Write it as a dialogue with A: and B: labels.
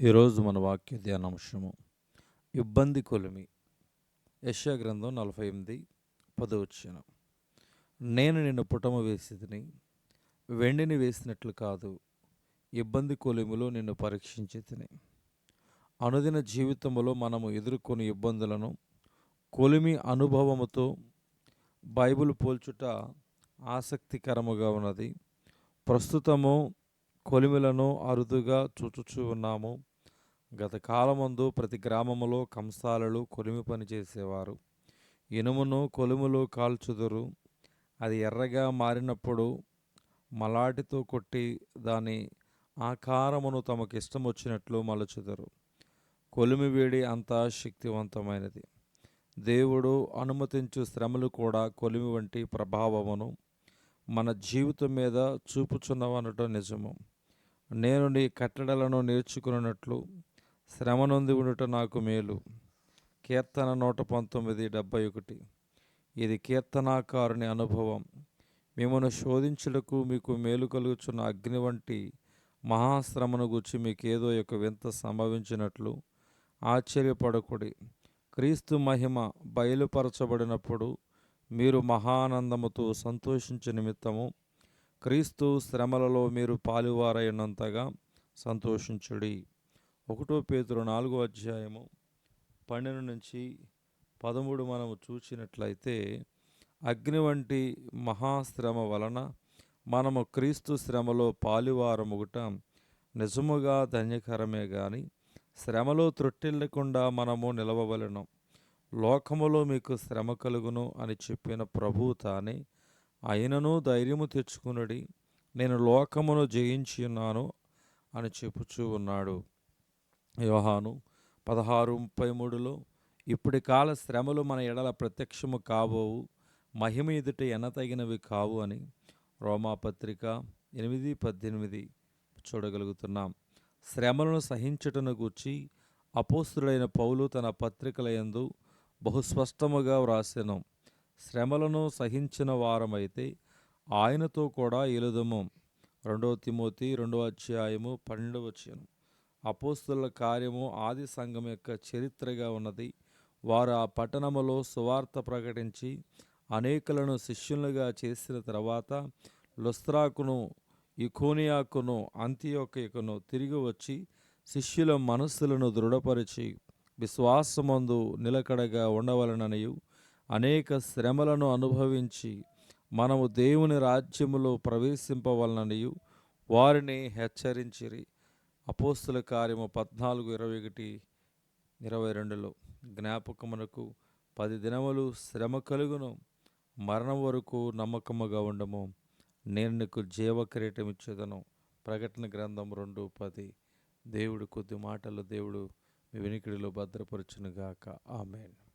A: ఈరోజు మన వాక్య ధ్యానాంశము. ఇబ్బంది కొలిమి. యశా గ్రంథం నలభై ఎనిమిది పదవచ్చిన నేను నిన్ను పుటము వేసేదిని వెండిని వేసినట్లు కాదు ఇబ్బంది కొలిమిలో నిన్ను పరీక్షించి తిని అనుదిన జీవితంలో మనము ఎదుర్కొని ఇబ్బందులను కొలిమి అనుభవముతో బైబిల్ పోల్చుట ఆసక్తికరముగా ఉన్నది. ప్రస్తుతము కొలిమిలను అరుదుగా చూచుచూ ఉన్నాము. గత కాలమందు ప్రతి గ్రామములో కంసాలలు కొలిమి పని చేసేవారు. ఇనుమును కొలుములు కాల్చుదురు. అది ఎర్రగా మారినప్పుడు మలాటితో కొట్టి దాని ఆకారమును తమకిష్టం వచ్చినట్లు మలుచుదురు. కొలిమి వేడి అంత శక్తివంతమైనది. దేవుడు అనుమతించు శ్రమలు కూడా కొలిమి వంటి ప్రభావమును మన జీవితం మీద చూపుచున్నవనటం నిజము. నేను నీ కట్టడలను నేర్చుకున్నట్లు శ్రమ నొంది ఉండుట నాకు మేలు. కీర్తన నూట పంతొమ్మిది డెబ్బై ఒకటి. ఇది కీర్తనాకారుని అనుభవం. మిమ్మను శోధించుటకు మీకు మేలు కలుగుచున్న అగ్ని వంటి మహాశ్రమను గురించి మీకేదో ఒక వింత సంభవించినట్లు ఆశ్చర్యపడకుడి. క్రీస్తు మహిమ బయలుపరచబడినప్పుడు మీరు మహానందముతో సంతోషించే నిమిత్తము క్రీస్తు శ్రమలలో మీరు పాలువారైనంతగా సంతోషించుడి. ఒకటో పేతురు నాలుగో అధ్యాయము పన్నెండు నుంచి పదమూడు మనము చూసినట్లయితే అగ్ని వంటి మహాశ్రమ వలన మనము క్రీస్తు శ్రమలో పాలువారముగుట నిజముగా ధన్యకరమే గాని శ్రమలో త్రొట్టిల్లకుండా మనము నిలవవలను. లోకములో మీకు శ్రమ కలుగును అని చెప్పిన ప్రభు తానే అయినను ధైర్యము తెచ్చుకునడి నేను లోకమును జయించి ఉన్నాను అని చెప్పుచూ ఉన్నాడు. యోహాను పదహారు ముప్పై మూడులో ఇప్పటి కాల శ్రమలు మన ఎడల ప్రత్యక్షము కాబోవు మహిమ ఎదుట ఎనతగినవి కావు అని రోమాపత్రిక ఎనిమిది పద్దెనిమిది చూడగలుగుతున్నాం. శ్రమలను సహించుటను గూర్చి అపోస్తుడైన పౌలు తన పత్రికల యందు బహుస్పష్టముగా వ్రాసెను. శ్రమలను సహించిన వారమైతే ఆయనతో కూడా ఎలుదము రెండవ తిమోతి రెండవ అధ్యాయము పన్నెండవ వచ్చాను అపోస్తుల కార్యము ఆది సంఘం యొక్క చరిత్రగా ఉన్నది. వారు ఆ పట్టణములో సువార్త ప్రకటించి అనేకులను శిష్యులుగా చేసిన తర్వాత లుస్త్రాకును ఇకోనియాకును అంత్యోకయకును తిరిగి వచ్చి శిష్యుల మనస్సులను దృఢపరిచి విశ్వాసమందు నిలకడగా ఉండవలననియు అనేక శ్రమలను అనుభవించి మనము దేవుని రాజ్యములో ప్రవేశింపవలననియు వారిని హెచ్చరించిరి. అపోస్తుల కార్యము పద్నాలుగు ఇరవై ఒకటి ఇరవై రెండులో జ్ఞాపకమునకు పది దినములు శ్రమ కలుగును. మరణం వరకు నమ్మకముగా ఉండము. నేను నీకు జీవ కిరీటం ఇచ్చేదను. ప్రకటన గ్రంథం రెండు పది. దేవుడు కొద్ది మాటలు దేవుడు వినికిడిలో భద్రపరచునుగాక. ఆమెను.